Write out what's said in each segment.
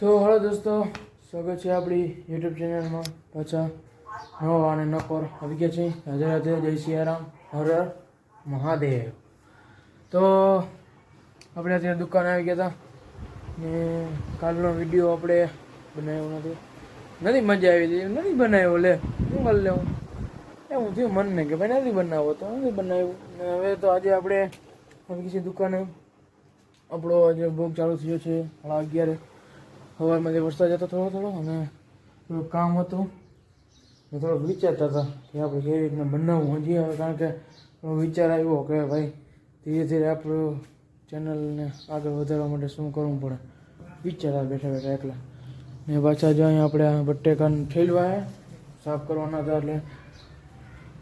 તો હલો દોસ્તો, સ્વાગત છે આપણી યુટ્યુબ ચેનલમાં પાછા. નવા અને નકોર આવી ગયા છે રાધે રાધે, જય સિયારામ, હર મહાદેવ. તો આપણે અત્યારે દુકાને આવી ગયા હતા ને કાલનો વીડિયો આપણે બનાવ્યો નથી નથી મજા આવી હતી. નથી બનાવ્યો લે શું કરી લેવું. હું થયું મનને કે ભાઈ નથી બનાવવો તો નથી બનાવ્યું. હવે તો આજે આપણે આવી ગઈ છે દુકાને. આપણો આજે ભોગ ચાલુ થયો છે, સાડા અગિયારે. સવારમાં વરસાદ હતો થોડો થોડો અને થોડું કામ હતું ને થોડોક વિચારતા હતા કે આપણે કેવી રીતના બનાવવું. હજી હવે કારણ કે વિચાર આવ્યો કે ભાઈ, ધીરે ધીરે આપણું ચેનલને આગળ વધારવા માટે શું કરવું પડે. વિચાર આવે બેઠા બેઠા એકલા. ને પાછા જો અહીંયા આપણે બટેકાને ઠેલવા સાફ કરવાના હતા એટલે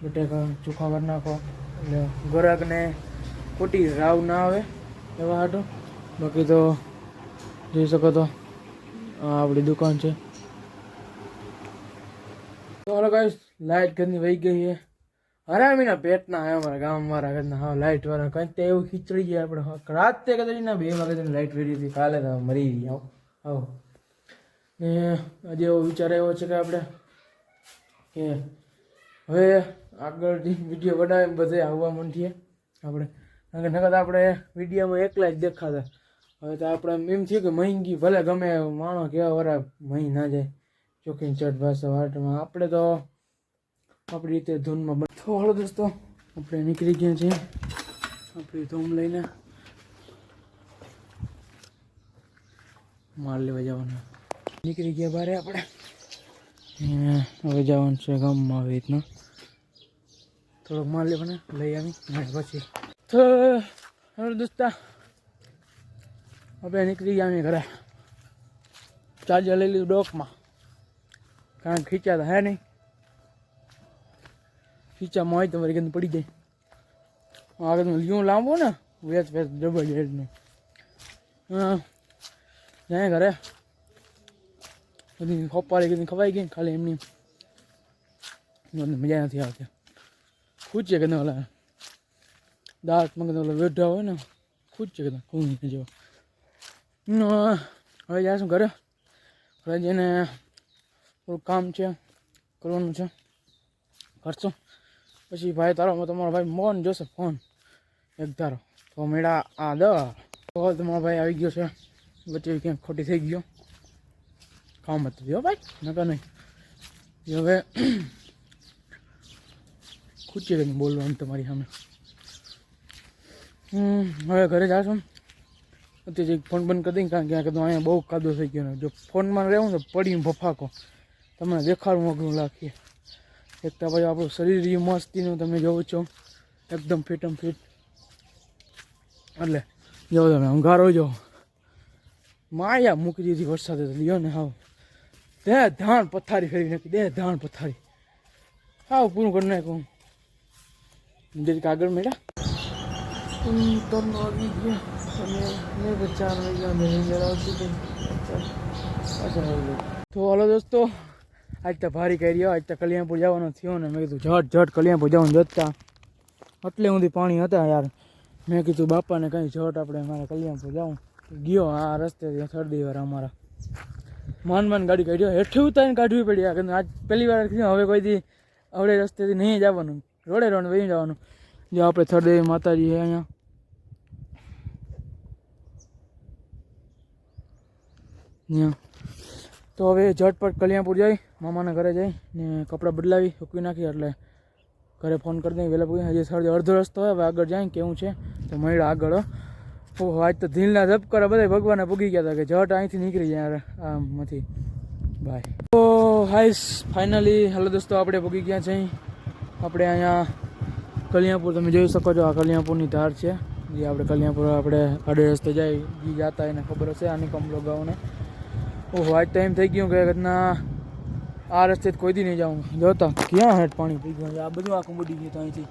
બટેકા ચોખ્ખા કરી નાખો એટલે ગોરાકને ખોટી રાવ ના આવે એવા હાટો. બાકી તો જોઈ શકો તો આપણી દુકાન છે. તો ગાઈસ લાઈટ ઘરની વહી ગઈ છે. હરામીના પેટના આવ્યા અમારા ગામ મારા ઘરના. હા લાઇટ વાળા. કંઈક તો એવું ખીચડી ગયા આપણે. રાતે કદાચ ના બે વાગે લાઇટ વેરી હતી. કાલે મરી ગઈ. આવો આવો. ને આજે એવો વિચાર એવો છે કે આપણે કે હવે આગળથી વીડિયો બનાવીને બધે આવવા માંડીએ આપણે. નકર આપણે વિડીયોમાં એકલા જ દેખાતા. હવે તો આપણે એમ થયું કે મહિંગી ભલે ગમે માણો કેવા વરા મહી ના જાય. ચોખીન ચટ ભાષા વાટમાં. આપણે તો આપણી રીતે ધૂનમાં બધો હળો દોસ્તો, આપણે નીકળી ગયા છીએ. આપણી ધૂમ લઈને માલ લેવા જવાના. નીકળી ગયા બારે આપણે. હવે જવાનું છે ગામમાં આવી રીતના. થોડોક માલ લેવાના, લઈ આવી પછી. તો દોસ્તા. આપણે નીકળી ગયા અમે ઘરે. ચાર્જર લઈ લીધું ડોકમાં. કારણ કે ખીચાતા હે નહીં. ખીચામાં હોય તો મારી ગંદ પડી જાય. આગળ લીવું લાંબો ને, વેચ વેચ, ડબલ હેડનું હા. જાય ઘરે. બધી ખોપારી કીધી ખવાઈ ગઈ ખાલી એમની. મને મજા નથી આવતી. છે કે ઓલા દાંત કે ઓલા વેઢા હોય ને છે કે કોણ જેવો. હવે જાય શું ઘરે? ઘરે જઈને થોડું કામ છે, કરવાનું છે. કરશો? પછી ભાઈ તારો તમારો ભાઈ મોન જોશે, ફોન. એક ધારો તો મેળા આ દ. તમારો ભાઈ આવી ગયો છે. વચ્ચે ક્યાંક ખોટી થઈ ગયો. કામ હતું. જો ભાઈ, નકર નહીં. હવે ખૂચી રહીને બોલવાનું તમારી સામે. હવે ઘરે જાશો? અત્યારે ફોન બંધ કરી દઈ કારણ કે આ કદું અહીંયા બહુ કાદો થઈ ગયો જો ફોનમાં રહેવું ને પડીને ભફાકો. તમને દેખાડું અઘરું લાગીએ. એક તો પછી આપણું શરીર એ મસ્તીનું, તમે જોવો છો. એકદમ ફિટમ ફિટ એટલે, જો તમે અંગારો જો. માયા મૂકી દીધી વરસાદે તો લ્યો ને હાવ. દે ધાણ પથારી ફેરવી નાખી, દે ધાણ પથારી. હાવ પૂરું કરી નાખું જે કાગળ મેળા તો આવી ગયા. મેં ચાર તો હાલો દોસ્તો, આજ તો ભારી કરી રહ્યો આજ તો કલ્યાણપુર જવાનો થયો ને, મેં કીધું ઝટ ઝટ કલ્યાણપુર જવાનું જતા એટલે સુધી પાણી હતા યાર. મેં કીધું બાપાને કંઈ ઝટ આપણે મારે કલ્યાણપુર જાઉં. ગયો આ રસ્તે શરદી વાર અમારા. માન માન ગાડી કાઢ્યો હેઠે ઉતારીને કાઢવી પડી આ આજ પહેલી વાર હવે કોઈથી આવડે રસ્તેથી નહીં જવાનું. રોડે રોડ વહી જવાનું. જો આપણે થરદેવી માતાજી અહીંયા. તો હવે ઝટપટ કલ્યાણપુર જઈ, મામાના ઘરે જઈ, ને કપડાં બદલાવી, સૂકવી નાખી, એટલે ઘરે ફોન કરી દઈએ વહેલા પૂછી હજી સર અડધો રસ્તો હોય, હવે આગળ જાય કેવું છે, તો મળ્યા આગળ ઓહો આજ તો ધીલના ધબકારા બધા ભગવાને પૂગી ગયા હતા કે ઝટ અહીંથી નીકળી જાય આમાંથી બાય તો હાઈસ ફાઇનલી હાલો દોસ્તો, આપણે પૂગી ગયા છે આપણે અહીંયા કલ્યાણપુર, તમે જોઈ શકો છો, આ કલ્યાણપુરની ધાર છે. જે આપણે કલ્યાણપુર, આપણે આડે રસ્તે જાય જે જાતા એને ખબર હશે, આની કમ લોગાઓને ઓહો, આજ એમ થઈ ગયું કે ઘરના આ રસ્તે કોઈ દી નહીં જાઉં. જોતા, ક્યાં હેઠ પાણી પી ગયું આ બધું આખું બુડી ગયું અહીંથી.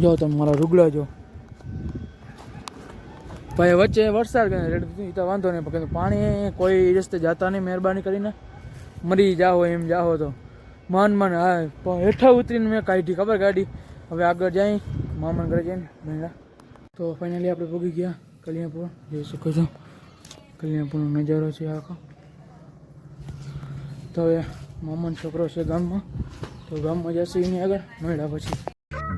જો તમે મારા રૂગડા જો. ભાઈ, વચ્ચે વરસાદ કરે રેડ તો વાંધો નહીં, પણ પાણી કોઈ રસ્તે જતા નહીં, મહેરબાની કરીને. મરી જાઓ, એમ જાઓ તો. મન મન, હા હેઠા ઉતરીને મેં કાઢી, ખબર કાઢી? હવે આગળ જાય મામાન ઘરે જઈને તો ફાઇનલી આપણે ભોગી ગયા કલિયાપુર જઈ શકો છો કલ્યાણપુરનો નજારો છે આખો. તો હવે મામાનો છોકરો છે ગામમાં. તો ગામમાં જશે એની આગળ મળ્યા પછી.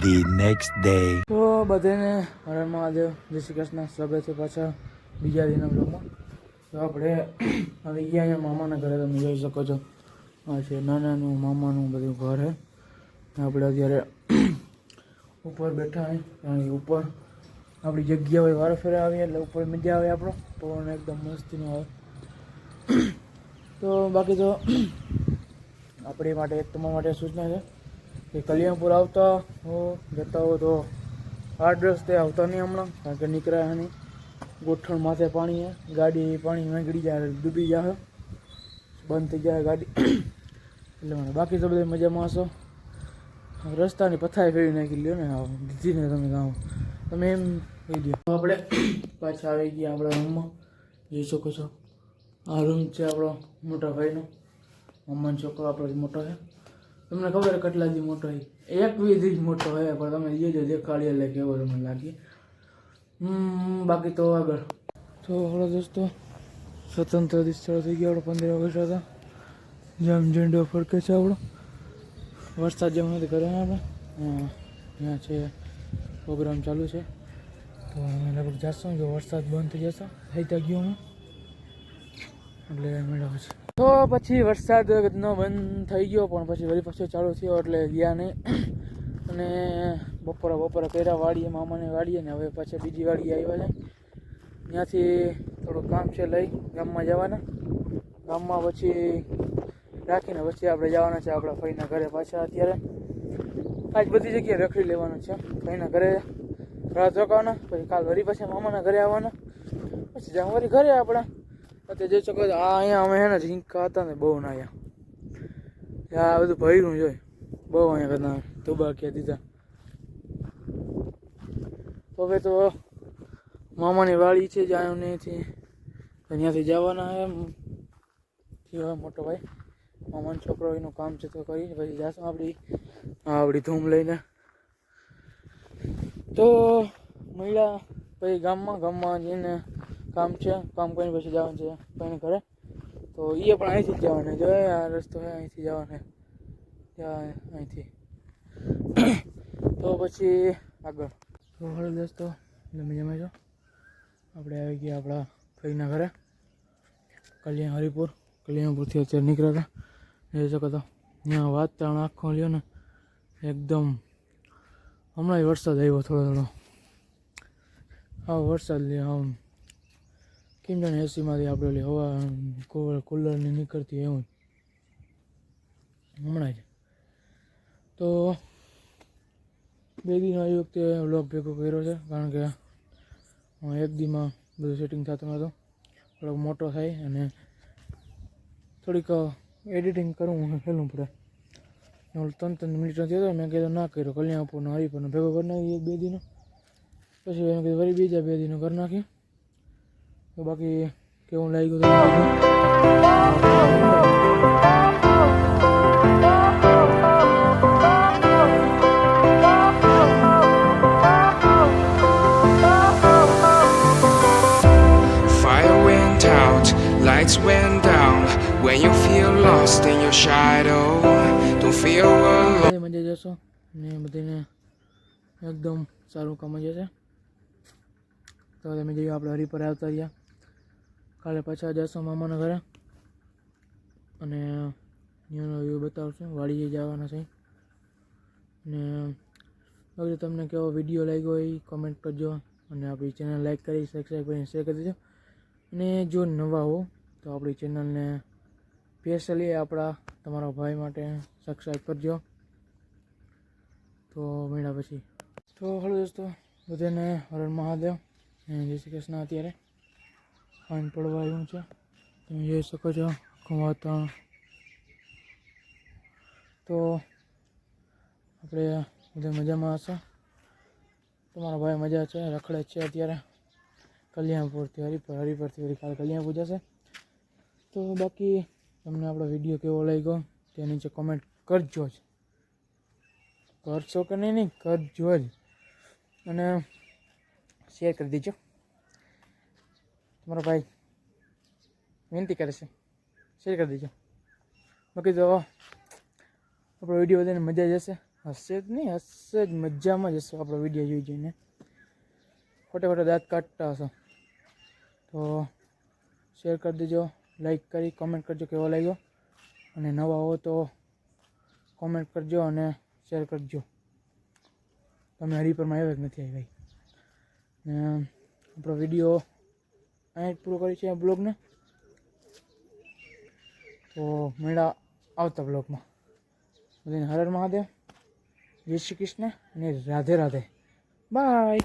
The next day. તો બધાને હરણ મહાદેવ જય શ્રી કૃષ્ણ સ્વાગત છે પાછા બીજા દિનના બ્લોગમાં તો આપણે આવી ગયા અહીંયા મામાના ઘરે તમે જોઈ શકો છો. આ છે નાનાનું મામાનું બધું ઘર છે. આપણે અત્યારે ઉપર બેઠા હોય અહીં ઉપર. આપણી જગ્યા હોય વારો ફેરે આવીએ એટલે ઉપર મજા આવે આપણો. પવન એકદમ મસ્તીનો આવે. તો બાકી તો આપણી માટે એક તમારા માટે સૂચના છે કે કલ્યાણપુર આવતા હો, જતા હો તો હાર્ડ રસ્તે આવતા નહીં હમણાં, કારણ કે નીકળ્યા નહીં. ગોઠણ માથે પાણી ગાડી પાણી નીકળી જાય, ડૂબી જાય બંધ થઈ જાય ગાડી. એટલે મને બાકી તો બધા મજામાં હશો. રસ્તાની પથાઈ ફેરી નાખી લ્યો ને, આવો દીધી ને તમે ગામ. તમે એમ કહી દો. આપણે પાછા આવી ગયા આપણા રૂમમાં. જોઈ શકો છો. આ રૂમ છે આપણો મોટા ભાઈનો. મમ્માનો છોકરો આપણો મોટો છે. તમને ખબર કેટલા દી મોટો હોય એક વિધિ જ મોટો હોય પણ તમે જોજો દેખાડી એટલે કેવો તમને લાગે. બાકી તો આગળ. તો હળો દોસ્તો સ્વતંત્ર દિવસ થઈ ગયો આપણો પંદર ઓગસ્ટ હતા. જેમ ઝંડો ફરકે છે આપણો. વરસાદ જેમ નથી કરે આપણે. હા, ત્યાં છે. પ્રોગ્રામ ચાલુ છે. તો અમે લગભગ જશું જો વરસાદ બંધ થઈ જશે, થઈ ત્યાં ગયો હું. એટલે મેળવ પછી તો પછી વરસાદ ન બંધ થઈ ગયો, પણ પછી વળી પાછો ચાલુ થયો, એટલે ગયા નહીં. અને બપોરા બપોરા કર્યા વાડીએ, મામાને વાડીએ, ને હવે પાછા બીજી વાડીએ આવ્યા છે. ત્યાંથી થોડું કામ છે લઈ, ગામમાં જવાના. ગામમાં પછી રાખીને પછી આપણે જવાના છે, આપણા ફઈના ઘરે પાછા અત્યારે. આજ બધી જગ્યાએ રખડી લેવાનું છે. ભાઈના ઘરે રાત રોકાવાના પછી કાલ વરી પાછા મામાના ઘરે આવવાના. પછી જ્યાં વરી ઘરે આપણા. અત્યારે જોઈ શકો આ અહીંયા અમે હે ને ઝીંકા હતા ને બહુ અહીંયા આ બધું ભર્યું જોઈ. બહુ અહીંયા કરતા તુબાકીયા દીધા. હવે તો મામાની વાડી છે જ્યાં ત્યાંથી ત્યાંથી જવાના હે મોટો ભાઈ. મામાનો છોકરો એનું કામ છે તો કરી પછી જશું આપણી આપણી ધૂમ લઈને. તો મહિલા પછી ગામમાં ગામમાં જઈને કામ છે, કામ કરીને પછી જવાનું છે કોઈને ઘરે. તો એ પણ અહીંથી જ જવાના. જો આ રસ્તો છે, અહીંથી જવાનો. અહીંથી. તો પછી આગળ. તો હળો દોસ્તો, તમે જમે છો? આપણે આવી ગયા આપણા ફઈના ઘરે. કલ્યાણ હરિપુર. કલ્યાણપુરથી અત્યારે નીકળ્યા હતા. જોઈ શકો તો ત્યાં વાતાવરણ આખો લ્યો ને, એકદમ. હમણાં વરસાદ આવ્યો થોડો થોડો હા, વરસાદ લે આમ. કેમ જાણે એસીમાંથી આપણે ઓલી હવા કુલર કુલરની નીકળતી એવું હમણાં જ તો બે દિન આવી વખતે વ્લોગ ભેગો કર્યો છે, કારણ કે હું એક દીમાં બધું સેટિંગ થતું નહોતું થોડોક મોટો થાય અને થોડીક એડિટિંગ કરવું હેલું પડે. ત્રણ ત્રણ મિનિટ નથી હતો મેં કીધું ના કર્યો કલ્યાણપુરનો પણ ભેગો કરી નાખી એક બે દિનો. પછી મેં કીધું વળી બીજા બે દિનો કરી નાખી તો બાકી કેવું લાગ્યું lights went down. When you feel lost in your shadow, don't feel alone. મજા જશો ને બધીને એકદમ સારું કામ જ છે તો તમે જોયું આપણે હરિપર આવતા રહ્યા કાલે પાછા જશો મામાના ઘરે અને ન્યૂનો વ્યૂ બતાવશું વાડીએ જવાના છે અને હવે તમને કેવો વીડિયો લાગ્યો હોય એ કોમેન્ટ કરજો અને આપણી ચેનલ લાઈક કરી સબસ્ક્રાઈબ કરીને શેર કરી દેજો અને જો નવા હો તો આપણી ચેનલને સ્પેશિયલી આપણા તમારા ભાઈ માટે સબસ્ક્રાઈબ કરજો. તો મળ્યા પછી. તો હલો દોસ્તો, બધાને હરણ મહાદેવ. જય શ્રી કૃષ્ણ અત્યારે. પાણી પડવા આવ્યું છે. તમે જોઈ શકો છો વાતાવરણ તો આપણે બધા મજામાં હશો? તમારા ભાઈ મજા છે, રખડે છે અત્યારે. કલ્યાણપુરથી હરિપર હરિપરથી, હરિકાલ કાલે કલ્યાણપુર જશે તો બાકી તમને આપણો વીડિયો કેવો લાગ્યો, તે નીચે કોમેન્ટ કરજો જ. કરશો કે નહીં નહીં, કરજો જ. અને શેર કરી દેજો. તમારો ભાઈ વિનંતી કરે છે શેર કરી દેજો. બાકી તો આપણો વીડિયો બધાને મજા જશે હશે. જ નહીં, હશે જ, મજામાં જ હશે આપણો વીડિયો જોઈ જોઈને. ખોટે ખોટા દાંત કાઢતા હશો. તો શેર કરી દેજો. લાઈક કરી કોમેન્ટ કરજો કેવો લાગ્યો. અને નવા હો તો કોમેન્ટ કરજો અને શેર કરજો. તમે હરિપરમાં આવ્યા કે નથી આવ્યા ને આપણો વીડિયો અહીં જ પૂરો કરી છે આ બ્લોગને. તો મેળા આવતા બ્લોગમાં. બધાને હર હર મહાદેવ. જય શ્રી કૃષ્ણ અને રાધે રાધે. બાય